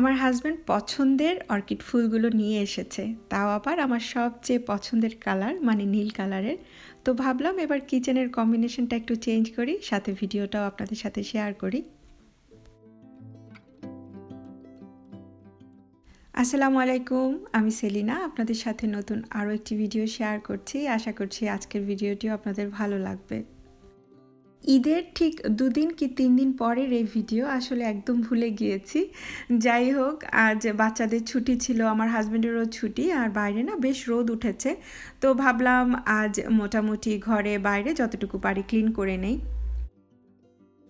আমার হাজব্যান্ড পছন্দের অর্কিড ফুলগুলো নিয়ে এসেছে। তাও আবার আমার সবচেয়ে পছন্দের কালার মানে নীল কালারের তো ভাবলাম এবার কিচেনের কম্বিনেশনটা একটু চেঞ্জ করি, সাথে ভিডিওটাও আপনাদের সাথে শেয়ার করি। আসসালামু আলাইকুম, আমি সেলিনা, আপনাদের সাথে নতুন আরও একটি ভিডিও শেয়ার করছি। আশা করছি আজকের ভিডিওটিও আপনাদের ভালো লাগবে। ঈদের ঠিক দুদিন কি তিন দিন পরের এই ভিডিও আসলে একদম ভুলে গিয়েছি। যাই হোক, আজ বাচ্চাদের ছুটি ছিল, আমার হাজব্যান্ডেরও ছুটি, আর বাইরে না বেশ রোদ উঠেছে। তো ভাবলাম আজ মোটামুটি ঘরে বাইরে যতটুকু পারি ক্লিন করে নেই।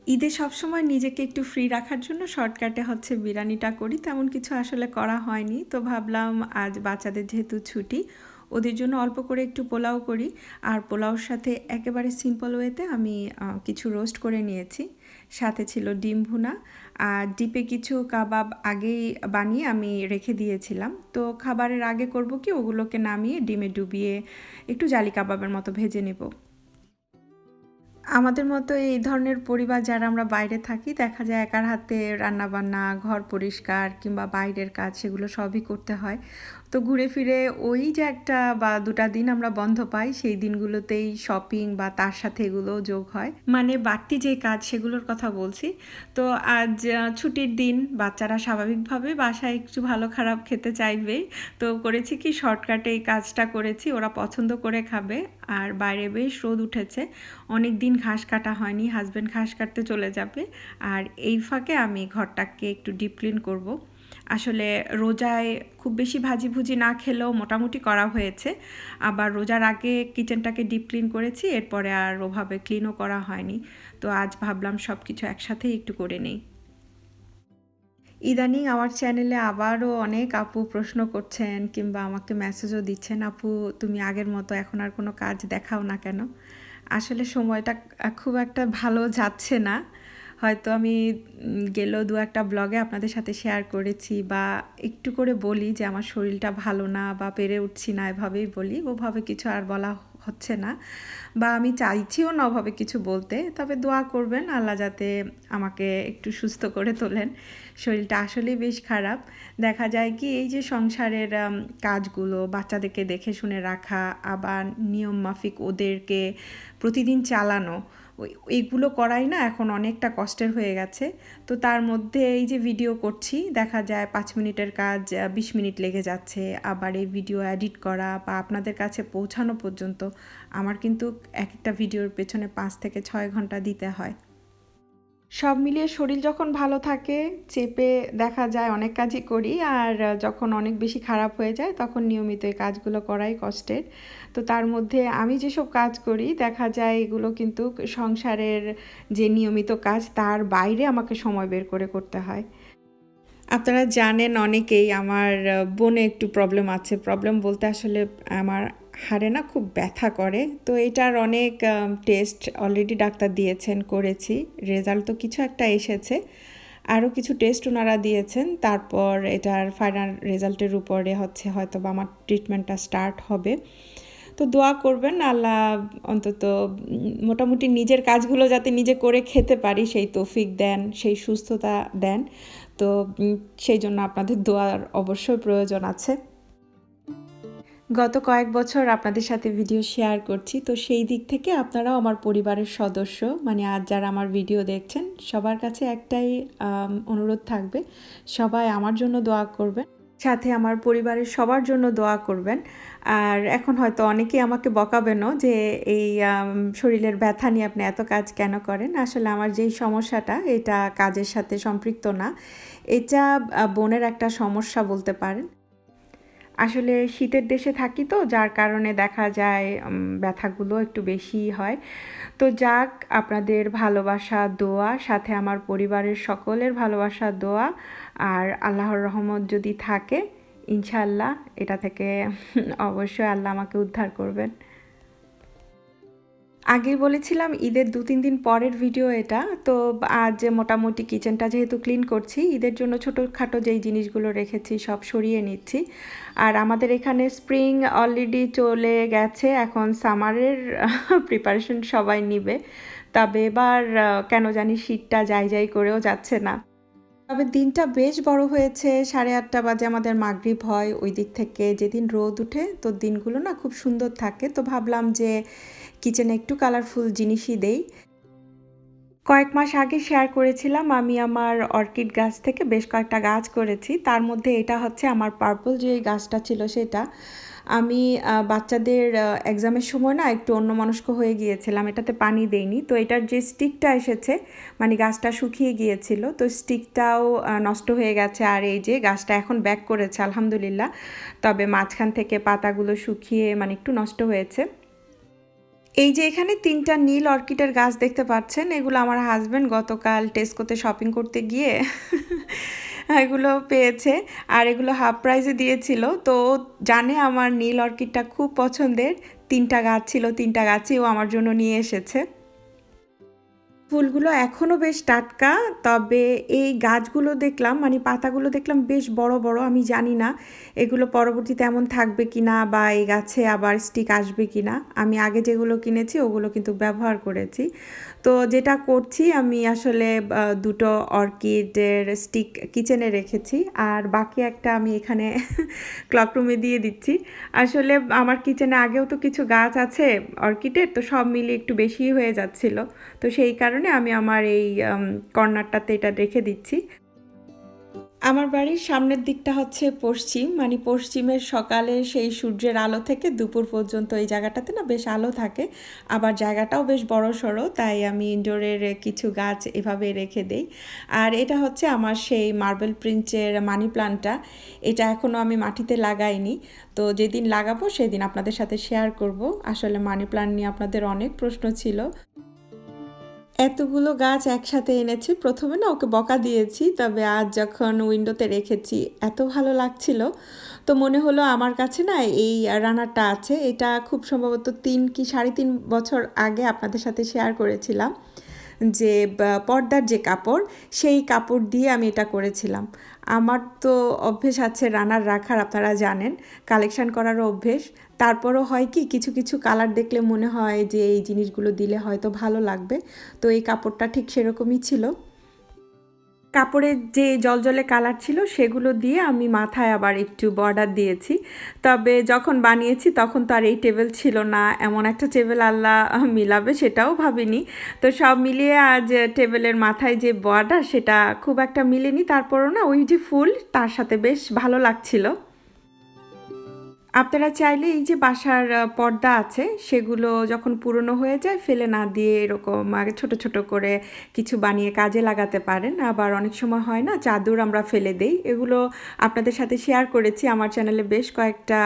ঈদে সবসময় নিজেকে একটু ফ্রি রাখার জন্য শর্টকাটে হচ্ছে বিরিয়ানিটা করি, তেমন কিছু আসলে করা হয়নি। তো ভাবলাম আজ বাচ্চাদের যেহেতু ছুটি ওদের জন্য অল্প করে একটু পোলাও করি। আর পোলাওর সাথে একেবারে সিম্পল ওয়েতে আমি কিছু রোস্ট করে নিয়েছি। সাথে ছিল ডিম ভুনা। আর ডিপে কিছু কাবাব আগেই বানিয়ে আমি রেখে দিয়েছিলাম। তো খাবারের আগে করব কি, ওগুলোকে নামিয়ে ডিমে ডুবিয়ে একটু জালি কাবাবের মতো ভেজে নেব। আমাদের মতো এই ধরনের পরিবার যারা আমরা বাইরে থাকি, দেখা যায় একার হাতে রান্নাবান্না, ঘর পরিষ্কার কিংবা বাইরের কাজ, সেগুলো সবই করতে হয়। তো ঘুরে ফিরে ওই যে একটা বা দুটা দিন আমরা বন্ধ পাই, সেই দিনগুলোতেই শপিং বা তার সাথে এগুলো যোগ হয়। মানে বাড়তি যে কাজ সেগুলোর কথা বলছি। তো আজ ছুটির দিন বাচ্চারা স্বাভাবিকভাবে বাসায় একটু ভালো খারাপ খেতে চাইবেই তো করেছি কি শর্টকাটে এই কাজটা করেছি, ওরা পছন্দ করে খাবে। আর বাইরে বেশ রোদ উঠেছে, অনেক দিন ঘাস কাটা হয়নি হাজব্যান্ড ঘাস কাটতে চলে যাবে। আর এই ফাঁকে আমি ঘরটাকে একটু ডিপ ক্লিন করব। আসলে রোজায় খুব বেশি ভাজি ভুজি না খেলেও মোটামুটি করা হয়েছে। আবার রোজার আগে কিচেনটাকে ডিপ ক্লিন করেছি, এরপরে আর ওভাবে ক্লিনও করা হয়নি। তো আজ ভাবলাম সব কিছু একসাথেই একটু করে নেই। ইদানিং আমার চ্যানেলে আবারও অনেক আপু প্রশ্ন করছেন কিংবা আমাকে মেসেজও দিচ্ছেন, আপু, তুমি আগের মতো এখন আর কোনো কাজ দেখাও না কেন? আসলে সময়টা খুব একটা ভালো যাচ্ছে না। হয়তো আমি গেলেও দু একটা ব্লগে আপনাদের সাথে শেয়ার করেছি বা একটু করে বলি যে আমার শরীরটা ভালো না বা পেরে উঠছি না, এভাবেই বলি। ওভাবে কিছু আর বলা হচ্ছে না বা আমি চাইছিও না ওভাবে কিছু বলতে। তবে দোয়া করবেন, আল্লাহ যাতে আমাকে একটু সুস্থ করে তোলেন। শরীরটা আসলেই বেশ খারাপ। দেখা যায় কি, এই যে সংসারের কাজগুলো বাচ্চাদেরকে দেখে শুনে রাখা, আবার নিয়ম মাফিক ওদেরকে প্রতিদিন চালানো এইগুলো করাই না এখন অনেকটা কষ্টের হয়ে গেছে। তো তার মধ্যে এই যে ভিডিও করছি, দেখা যায় পাঁচ মিনিটের কাজ বিশ মিনিট লেগে যাচ্ছে। আবার এই ভিডিও এডিট করা বা আপনাদের কাছে পৌঁছানো পর্যন্ত আমার কিন্তু এক একটা ভিডিওর পেছনে পাঁচ থেকে ছয় ঘণ্টা দিতে হয়। সব মিলিয়ে শরীর যখন ভালো থাকে, চেপে দেখা যায়, অনেক কাজই করি আর যখন অনেক বেশি খারাপ হয়ে যায় তখন নিয়মিত এই কাজগুলো করাই কষ্টের। তো তার মধ্যে আমি যেসব কাজ করি, দেখা যায় এগুলো কিন্তু সংসারের যে নিয়মিত কাজ তার বাইরে আমাকে সময় বের করে করতে হয়। আপনারা জানেন অনেকেই আমার বোনে একটু প্রবলেম আছে। প্রবলেম বলতে আসলে আমার হাড়ে না খুব ব্যথা করে। তো এটার অনেক টেস্ট অলরেডি ডাক্তার দিয়েছেন, করেছি। রেজাল্ট তো কিছু একটা এসেছে। আরও কিছু টেস্ট ওনারা দিয়েছেন। তারপর এটার ফাইনাল রেজাল্টের উপরে হচ্ছে হয়তো বা আমার ট্রিটমেন্টটা স্টার্ট হবে। তো দোয়া করবেন, আল্লাহ অন্তত মোটামুটি নিজের কাজগুলো যাতে নিজে করে খেতে পারি, সেই তৌফিক দেন, সেই সুস্থতা দেন। তো সেই জন্য আপনাদের দোয়ার অবশ্যই প্রয়োজন আছে। গত কয়েক বছর আপনাদের সাথে ভিডিও শেয়ার করছি। তো সেই দিক থেকে আপনারাও আমার পরিবারের সদস্য। মানে আজ যারা আমার ভিডিও দেখছেন, সবার কাছে একটাই অনুরোধ থাকবে, সবাই আমার জন্য দোয়া করবেন, সাথে আমার পরিবারের সবার জন্য দোয়া করবেন। আর এখন হয়তো অনেকেই আমাকে বকাবেনও যে এই শরীরের ব্যথা নিয়ে আপনি এত কাজ কেন করেন? আসলে আমার যেই সমস্যাটা, এটা কাজের সাথে সম্পৃক্ত না। এটা বোনের একটা সমস্যা বলতে পারেন। আসলে শীতের দেশে থাকি তো, যার কারণে দেখা যায় ব্যথাগুলো একটু বেশি হয়। তো যাক, আপনাদের ভালোবাসা, দোয়া, সাথে আমার পরিবারের সকলের ভালোবাসা, দোয়া, আর আল্লাহর রহমত যদি থাকে ইনশাল্লাহ এটা থেকে অবশ্যই আল্লাহ আমাকে উদ্ধার করবেন। আগেই বলেছিলাম, ঈদের দু, তিন দিন পরের ভিডিও এটা। তো আজ মোটামুটি কিচেনটা যেহেতু ক্লিন করছি, ঈদের জন্য ছোটোখাটো যেই জিনিসগুলো রেখেছি সব সরিয়ে নিচ্ছি। আর আমাদের এখানে স্প্রিং অলরেডি চলে গেছে, এখন সামারের প্রিপারেশন সবাই নিবে। তবে এবার কেন জানি শীতটা যাই যাই করেও যাচ্ছে না। তবে দিনটা বেশ বড় হয়েছে, সাড়ে আটটা বাজে আমাদের মাগরিব হয়, ওই দিক থেকে যেদিন রোদ উঠে, তো দিনগুলো না খুব সুন্দর থাকে। তো ভাবলাম যে কিচেনে একটু কালারফুল জিনিসই দেই। কয়েক মাস আগে শেয়ার করেছিলাম, আমি আমার অর্কিড গাছ থেকে বেশ কয়েকটা গাছ করেছি। তার মধ্যে এটা হচ্ছে আমার পার্পল যে গাছটা ছিল সেটা। আমি বাচ্চাদের এক্সামের সময় না একটু অন্যমনস্ক হয়ে গিয়েছিলাম, এটাতে পানি দেইনি। তো এটার যে স্টিকটা এসেছে মানে গাছটা শুকিয়ে গিয়েছিল, তো স্টিকটাও নষ্ট হয়ে গেছে। আর এই যে গাছটা এখন ব্যাক করেছে, আলহামদুলিল্লাহ। তবে মাঝখান থেকে পাতাগুলো শুকিয়ে মানে একটু নষ্ট হয়েছে। এই যে এখানে তিনটা নীল অর্কিডের গাছ দেখতে পাচ্ছেন, এগুলো আমার হাজব্যান্ড গতকাল টেস্কোতে শপিং করতে গিয়ে এগুলো পেয়েছে। আর এগুলো হাফ প্রাইসে দিয়েছিল। তো জানে আমার নীল অর্কিডটা খুব পছন্দের। তিনটা গাছ ছিল, তিনটা গাছই ও আমার জন্য নিয়ে এসেছে। ফুলগুলো এখনও বেশ টাটকা, তবে এই গাছগুলো দেখলাম মানে পাতাগুলো দেখলাম বেশ বড় বড়, আমি জানি না এগুলো পরবর্তীতে এমন থাকবে কি না বা এই গাছে আবার স্টিক আসবে কি না আমি আগে যেগুলো কিনেছি, ওগুলো কিন্তু ব্যবহার করেছি। তো যেটা করছি, আমি আসলে দুটো অর্কিডের স্টিক কিচেনে রেখেছি। আর বাকি একটা আমি এখানে ক্লকরুমে দিয়ে দিচ্ছি। আসলে আমার কিচেনে আগেও তো কিছু গাছ আছে অর্কিডের, তো সব মিলিয়ে একটু বেশি হয়ে যাচ্ছিল। তো সেই কারণে আমি আমার এই কর্নারটাতে এটা রেখে দিচ্ছি। আমার বাড়ির সামনের দিকটা হচ্ছে পশ্চিম মানে পশ্চিমের সকালে সেই সূর্যের আলো থেকে দুপুর পর্যন্ত এই জায়গাটাতে না বেশ আলো থাকে। আবার জায়গাটাও বেশ বড় সড়ো তাই আমি ইনডোরের কিছু গাছ এভাবে রেখে দেই। আর এটা হচ্ছে আমার সেই মার্বেল প্রিন্টের মানি প্লান্টটা এটা এখনও আমি মাটিতে লাগাইনি। তো যেদিন লাগাবো সেদিন আপনাদের সাথে শেয়ার করব। আসলে মানি প্লান্ট নিয়ে আপনাদের অনেক প্রশ্ন ছিল। এতগুলো গাছ একসাথে এনেছি। প্রথমে না ওকে বকা দিয়েছি, তবে আজ যখন উইন্ডোতে রেখেছি, এত ভালো লাগছিল। তো মনে হলো আমার কাছে না এই রানারটা আছে। এটা খুব সম্ভবত তিন কি সাড়ে তিন বছর আগে আপনাদের সাথে শেয়ার করেছিলাম। যে পর্দার যে কাপড়, সেই কাপড় দিয়ে আমি এটা করেছিলাম। আমার তো অভ্যেস আছে রানার রাখার, আপনারা জানেন। কালেকশান করারও অভ্যেস। তারপরও হয় কি, কিছু কিছু কালার দেখলে মনে হয় যে, এই জিনিসগুলো দিলে হয়তো ভালো লাগবে। তো এই কাপড়টা ঠিক সেরকমই ছিল। কাপড়ের যে জলজলে কালার ছিল সেগুলো দিয়ে আমি মাথায় আবার একটু বর্ডার দিয়েছি। তবে যখন বানিয়েছি তখন তো আর এই টেবিল ছিল না। এমন একটা টেবিল আল্লাহ মিলাবে সেটাও ভাবিনি। তো সব মিলিয়ে আজ টেবিলের মাথায় যে বর্ডার সেটা খুব একটা মিলেনি। তারপরও না ওই যে ফুল তার সাথে বেশ ভালো লাগছিল। আপনারা চাইলে এই যে বাসার পর্দা আছে, সেগুলো যখন পুরনো হয়ে যায়, ফেলে না দিয়ে এরকম ছোট ছোট করে কিছু বানিয়ে কাজে লাগাতে পারেন। আবার অনেক সময় হয় না, চাদর আমরা ফেলে দেই। এগুলো আপনাদের সাথে শেয়ার করেছি, আমার চ্যানেলে বেশ কয়েকটা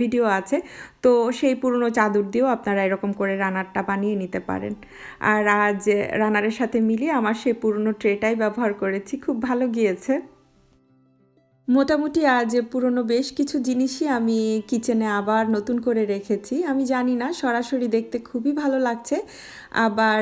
ভিডিও আছে। তো সেই পুরনো চাদর দিয়েও আপনারা এরকম করে রানারটা বানিয়ে নিতে পারেন। আর আজ রানারের সাথে মিলিয়ে আমার সেই পুরনো ট্রেটাই ব্যবহার করেছি, খুব ভালো গিয়েছে। মোটামুটি আজ পুরনো বেশ কিছু জিনিসই আমি কিচেনে আবার নতুন করে রেখেছি। আমি জানি না, সরাসরি দেখতে খুবই ভালো লাগছে। আবার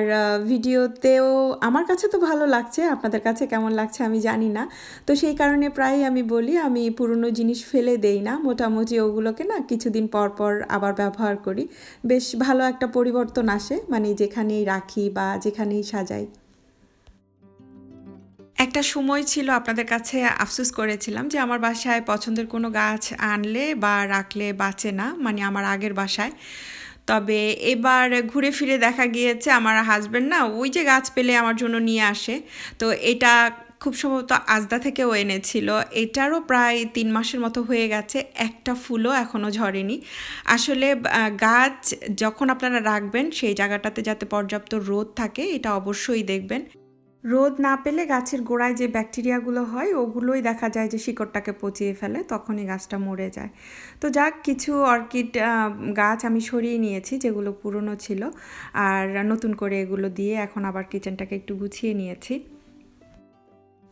ভিডিওতেও আমার কাছে তো ভালো লাগছে, আপনাদের কাছে কেমন লাগছে আমি জানি না। তো সেই কারণে প্রায় আমি বলি, আমি পুরনো জিনিস ফেলে দেই না। মোটামুটি ওগুলোকে না কিছুদিন পর পর আবার ব্যবহার করি। বেশ ভালো একটা পরিবর্তন আসে মানে যেখানেই রাখি বা যেখানেই সাজাই। একটা সময় ছিল আপনাদের কাছে আফসোস করেছিলাম যে আমার বাসায় পছন্দের কোনো গাছ আনলে বা রাখলে বাঁচে না মানে আমার আগের বাসায়। তবে এবার ঘুরে ফিরে দেখা গিয়েছে আমার হাজব্যান্ড না ওই যে গাছ পেলে আমার জন্য নিয়ে আসে। তো এটা খুব সম্ভবত আজদা থেকেও এনেছিল। এটারও প্রায় তিন মাসের মতো হয়ে গেছে, একটা ফুলও এখনও ঝরেনি। আসলে গাছ যখন আপনারা রাখবেন সেই জায়গাটাতে যাতে পর্যাপ্ত রোদ থাকে এটা অবশ্যই দেখবেন। রোদ না পেলে গাছের গোড়ায় যে ব্যাকটেরিয়াগুলো হয়, ওগুলোই দেখা যায় যে শিকড়টাকে পচিয়ে ফেলে, তখনই গাছটা মরে যায়। তো যাক, কিছু অর্কিড গাছ আমি সরিয়ে নিয়েছি যেগুলো পুরনো ছিল আর নতুন করে এগুলো দিয়ে এখন আবার কিচেনটাকে একটু গুছিয়ে নিয়েছি।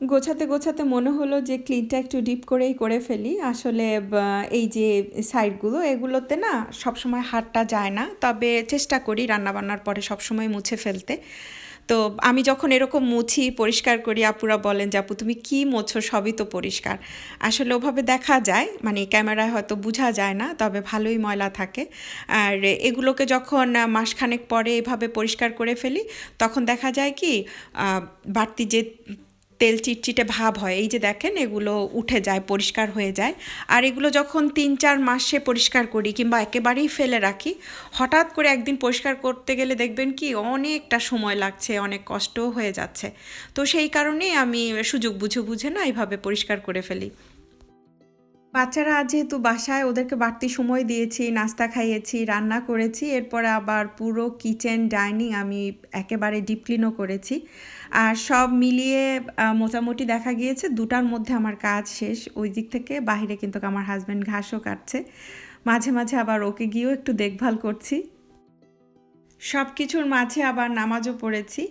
গোছাতে গোছাতে মনে হলো যে ক্লিনটা একটু ডিপ করেই করে ফেলি। আসলে এই যে সাইডগুলো, এগুলোতে না সবসময় হাতটা যায় না। তবে চেষ্টা করি রান্নাবান্নার পরে সবসময় মুছে ফেলতে। তো আমি যখন এরকম মুছি, পরিষ্কার করি, আপুরা বলেন যে, আপু, তুমি কি মোছো? সবই তো পরিষ্কার। আসলে ওভাবে দেখা যায় মানে ক্যামেরায় হয়তো বোঝা যায় না, তবে ভালোই ময়লা থাকে। আর এগুলোকে যখন মাসখানেক পরে এভাবে পরিষ্কার করে ফেলি, তখন দেখা যায় কি বাড়তি যে তেল চিটচিটে ভাব হয়। এই যে দেখেন, এগুলো উঠে যায়, পরিষ্কার হয়ে যায়। আর এগুলো যখন তিন, চার মাসে পরিষ্কার করি কিংবা একেবারেই ফেলে রাখি, হঠাৎ করে একদিন পরিষ্কার করতে গেলে দেখবেন কি অনেকটা সময় লাগছে, অনেক কষ্টও হয়ে যাচ্ছে। তো সেই কারণেই আমি সুযোগ বুঝে বুঝে না এইভাবে পরিষ্কার করে ফেলি। বাচ্চারা আজ যেহেতু বাসায়, ওদেরকে বাড়তি সময় দিয়েছি, নাস্তা খাইয়েছি, রান্না করেছি, এরপরে আবার পুরো কিচেন ডাইনিং আমি একেবারে ডিপ ক্লিনও করেছি। আর সব মিলিয়ে মোটামুটি দেখা গিয়েছে দুটার মধ্যে আমার কাজ শেষ। ওই দিক থেকে বাহিরে কিন্তু আমার হাজব্যান্ড ঘাসও কাটছে। মাঝে মাঝে আবার ওকে গিয়েও একটু দেখভাল করছি। সব কিছুর মাঝে আবার নামাজও পড়েছি।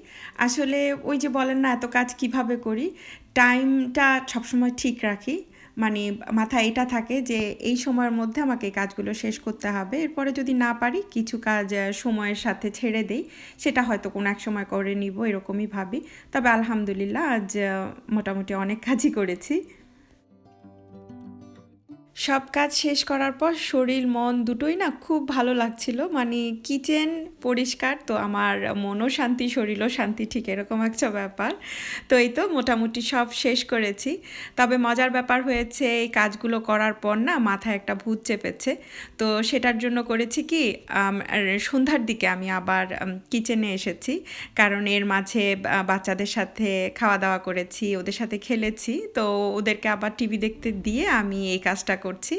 আসলে ওই যে বলেন না, এত কাজ কীভাবে করি? টাইমটা সবসময় ঠিক রাখি। মানে মাথায় এটা থাকে যে এই সময়ের মধ্যে আমাকে এই কাজগুলো শেষ করতে হবে। এরপরে যদি না পারি, কিছু কাজ সময়ের সাথে ছেড়ে দেই, সেটা হয়তো কোনো এক সময় করে নিব, এরকমই ভাবি। তবে আলহামদুলিল্লাহ আজ মোটামুটি অনেক কাজই করেছি। সব কাজ শেষ করার পর শরীর, মন দুটোই না খুব ভালো লাগছিল। মানে কিচেন পরিষ্কার, তো আমার মনও শান্তি, শরীরও শান্তি, ঠিক এরকম একটা ব্যাপার। তো এই তো মোটামুটি সব শেষ করেছি। তবে মজার ব্যাপার হয়েছে, এই কাজগুলো করার পর না মাথায় একটা ভূত চেপেছে। তো সেটার জন্য করেছি কি সন্ধ্যার দিকে আমি আবার কিচেনে এসেছি। কারণ এর মাঝে বাচ্চাদের সাথে খাওয়া দাওয়া করেছি, ওদের সাথে খেলেছি। তো ওদেরকে আবার টিভি দেখতে দিয়ে আমি এই কাজটা করছি।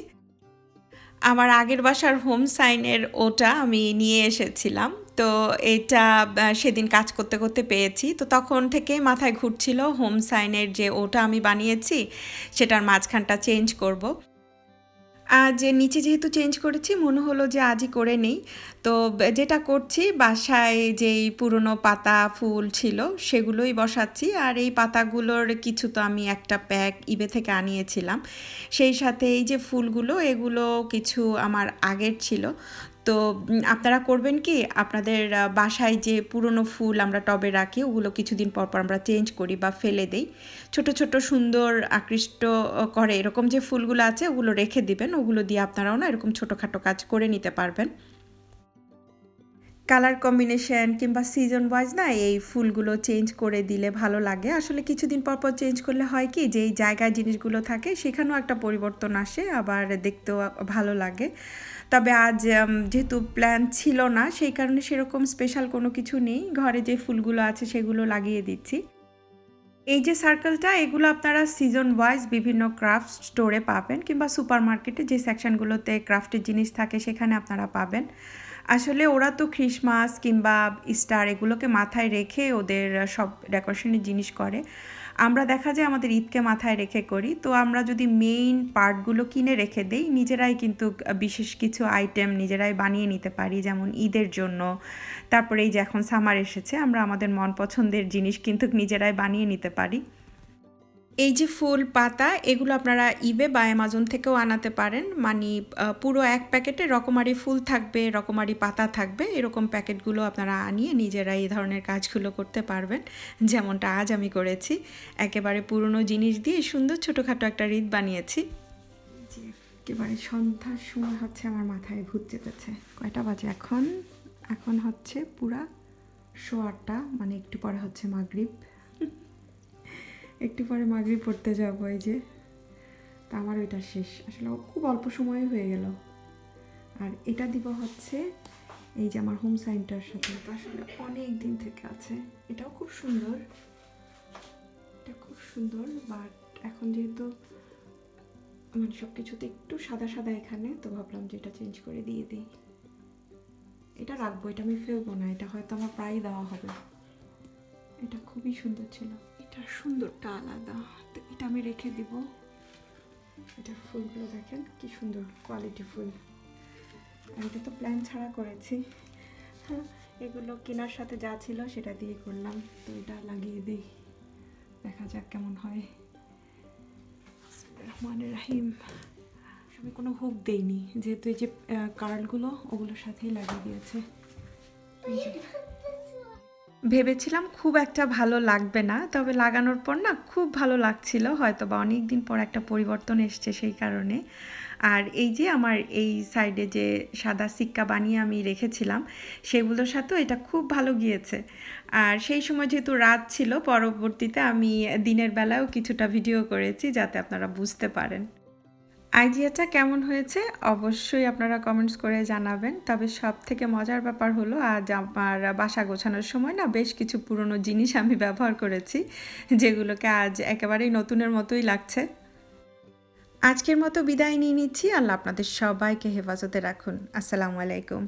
আমার আগের বাসার হোম সাইনের ওটা আমি নিয়ে এসেছিলাম। তো এটা সেদিন কাজ করতে করতে পেয়েছি। তো তখন থেকেই মাথায় ঘুরছিল হোম সাইনের যে ওটা আমি বানিয়েছি, সেটার মাঝখানটা চেঞ্জ করব। আজ নিচে যেহেতু চেঞ্জ করেছি, মনে হলো যে আজই করে নেই। তো যেটা করছি বাসায় যেই পুরনো পাতা, ফুল ছিল সেগুলোই বসাচ্ছি। আর এই পাতাগুলোর কিছু তো আমি একটা প্যাক ইবে থেকে আনিয়েছিলাম। সেই সাথে এই যে ফুলগুলো, এগুলো কিছু আমার আগের ছিল। তো আপনারা করবেন কি, আপনাদের বাসায় যে পুরনো ফুল আমরা টবে রাখি, ওগুলো কিছুদিন পর পর আমরা চেঞ্জ করি বা ফেলে দেই। ছোট ছোট সুন্দর আকৃষ্ট করে এরকম যে ফুলগুলো আছে, ওগুলো রেখে দিবেন। ওগুলো দিয়ে আপনারাও না এরকম ছোটোখাটো কাজ করে নিতে পারবেন। কালার কম্বিনেশন কিংবা সিজন ওয়াইজ না, এই ফুলগুলো চেঞ্জ করে দিলে ভালো লাগে। আসলে কিছুদিন পর পর চেঞ্জ করলে হয় কি যে জায়গায় জিনিসগুলো থাকে, সেখানেও একটা পরিবর্তন আসে, আবার দেখতেও ভালো লাগে। তবে আজ যেহেতু প্ল্যান ছিল না, সেই কারণে সেরকম স্পেশাল কোনো কিছু নেই। ঘরে যে ফুলগুলো আছে, সেগুলো লাগিয়ে দিচ্ছি। এই যে সার্কেলটা এগুলো আপনারা সিজন ওয়াইজ বিভিন্ন ক্রাফট স্টোরে পাবেন কিংবা সুপার মার্কেটে যে সেকশনগুলোতে ক্রাফটের জিনিস থাকে, সেখানে আপনারা পাবেন। আসলে ওরা তো ক্রিসমাস কিংবা স্টার এগুলোকে মাথায় রেখে ওদের সব ডেকোরেশনের জিনিস করে। আমরা দেখা যায় আমাদের ঈদকে মাথায় রেখে করি। তো আমরা যদি মেইন পার্টগুলো কিনে রেখে দেই, নিজেরাই কিন্তু বিশেষ কিছু আইটেম নিজেরাই বানিয়ে নিতে পারি, যেমন ঈদের জন্য। তারপরে এই যে এখন সামার এসেছে, আমরা আমাদের মন পছন্দের জিনিস কিন্তু নিজেরাই বানিয়ে নিতে পারি। এই যে ফুল পাতা, এগুলো আপনারা ইবে বা অ্যামাজন থেকেও আনাতে পারেন। মানে পুরো এক প্যাকেটে রকমারি ফুল থাকবে, রকমারি পাতা থাকবে, এরকম প্যাকেটগুলো আপনারা আনিয়ে নিজেরা এই ধরনের কাজগুলো করতে পারবেন। যেমনটা আজ আমি করেছি। একেবারে পুরনো জিনিস দিয়ে সুন্দর ছোটোখাটো একটা রিদ বানিয়েছি। একেবারে সন্ধ্যার সময় হচ্ছে, আমার মাথায় ভূত চেপেছে। কয়টা বাজে এখন? এখন হচ্ছে পুরা শোয়ারটা মানে একটু পরে হচ্ছে মাগরিব। একটু পরে মাগরিব পড়তে যাব, এই যে। তা আমার ওইটা শেষ। আসলে খুব অল্প সময় হয়ে গেল। আর এটা দিব হচ্ছে এই যে আমার হোম সাইনটার সাথে। আসলে অনেক দিন থেকে আছে। এটাও খুব সুন্দর। এটা খুব সুন্দর বাট এখন যেহেতু মানে সব কিছুতে একটু সাদা সাদা এখানে, তো ভাবলাম যে এটা চেঞ্জ করে দিয়ে দিই। এটা রাখব, এটা আমি ফেলব না। এটা হয়তো আমার প্রায় দেওয়া হবে। এটা খুবই সুন্দর ছিল। এটা সুন্দরটা আলাদা। তো এটা আমি রেখে দিব। এটার ফুলগুলো দেখেন কি সুন্দর কোয়ালিটি ফুল। এটা তো প্ল্যান ছাড়া করেছি। হ্যাঁ, এগুলো কেনার সাথে যা ছিল সেটা দিয়ে করলাম। তো এটা লাগিয়ে দিই। দেখা যাক কেমন হয়। রহমান রাহিম। আমি কোনো হুক দেইনি। যেহেতু এই যে কার্লগুলো ওগুলোর সাথেই লাগিয়ে দিয়েছে। ভেবেছিলাম খুব একটা ভালো লাগবে না। তবে লাগানোর পর না খুব ভালো লাগছিল। অনেক দিন পর একটা পরিবর্তন এসছে সেই কারণে। আর এই যে আমার এই সাইডে যে সাদা সিক্কা বানিয়ে আমি রেখেছিলাম, সেগুলোর সাথেও এটা খুব ভালো গিয়েছে। আর সেই সময় যেহেতু রাত ছিল, পরবর্তীতে আমি দিনের বেলায়ও কিছুটা ভিডিও করেছি যাতে আপনারা বুঝতে পারেন। আইডিয়াটা কেমন হয়েছে অবশ্যই আপনারা কমেন্টস করে জানাবেন। তবে সব থেকে মজার ব্যাপার হলো আজ আমার বাসা গোছানোর সময় না বেশ কিছু পুরনো জিনিস আমি ব্যবহার করেছি, যেগুলোকে আজ একেবারেই নতুনের মতোই লাগছে। আজকের মতো বিদায় নিয়ে নিচ্ছি। আল্লাহ আপনাদের সবাইকে হেফাজতে রাখুন। আসসালামু আলাইকুম।